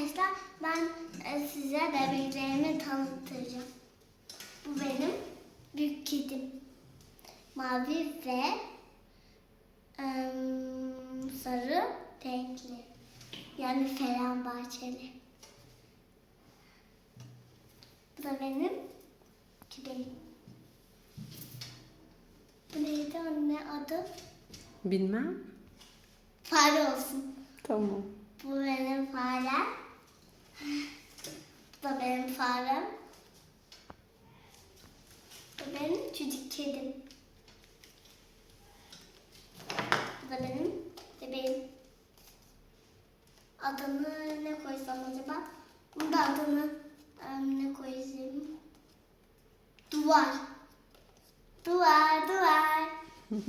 Arkadaşlar ben e, size bebeklerimi tanıtacağım. Bu benim büyük kedim. Mavi ve sarı renkli. Yani Fenerbahçeli. Bu da benim köpeğim. Bu neydi anne adı? Bilmem. Fare olsun. Tamam. Bu benim farem. Bu da benim farem. Bu benim çocuk kedim. Bu da benim bebeğim. Adını ne koysam acaba? Bunun da adını em, ne koyayım? Duvar. Duvar, duvar.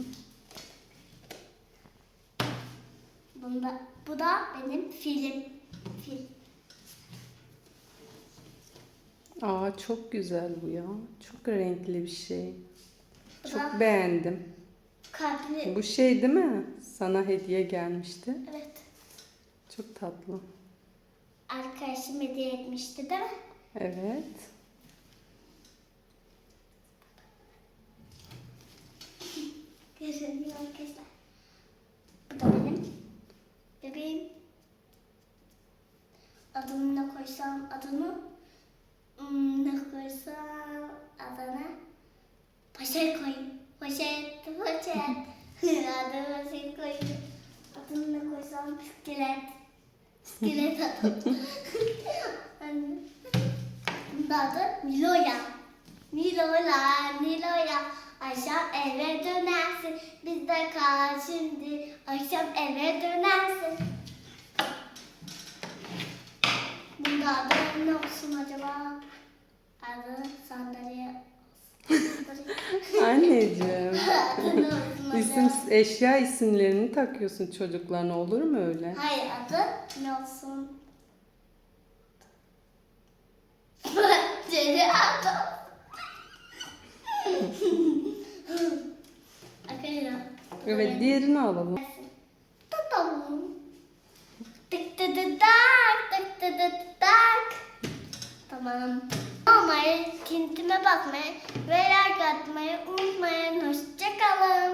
Bunda, bu da benim film. Fil. Aa çok güzel bu ya. Çok renkli bir şey. Çok da beğendim. kalpli. Bu şey değil mi? Sana hediye gelmişti. Evet. Çok tatlı. Arkadaşım hediye etmişti değil mi? Evet. Görünüyor arkadaşlar. Bu da benim bebeğim. Adını ne koysam adını koysam adını poşet koyayım. Poşet, poşet. adını poşet koyayım. Adını ne koysam iskelet. İskelet adım. Bunun da adı Milo'ya. Milo'la, Milo'ya. Akşam eve dönersin. Biz de kal şimdi. Akşam eve dönersin. Bunda adı ne olsun acaba? Sandalye. Anneciğim. İsim, eşya isimlerini takıyorsun çocuklarına olur mu öyle? Hayır adı ne olsun? Dedi adı. Evet diğerini alalım. Tutalım. Tık tık tık tak, tık tık tık tak. Tamam. Olmayı, kintime bakmayı ve like atmayı unutmayın. Hoşçakalın.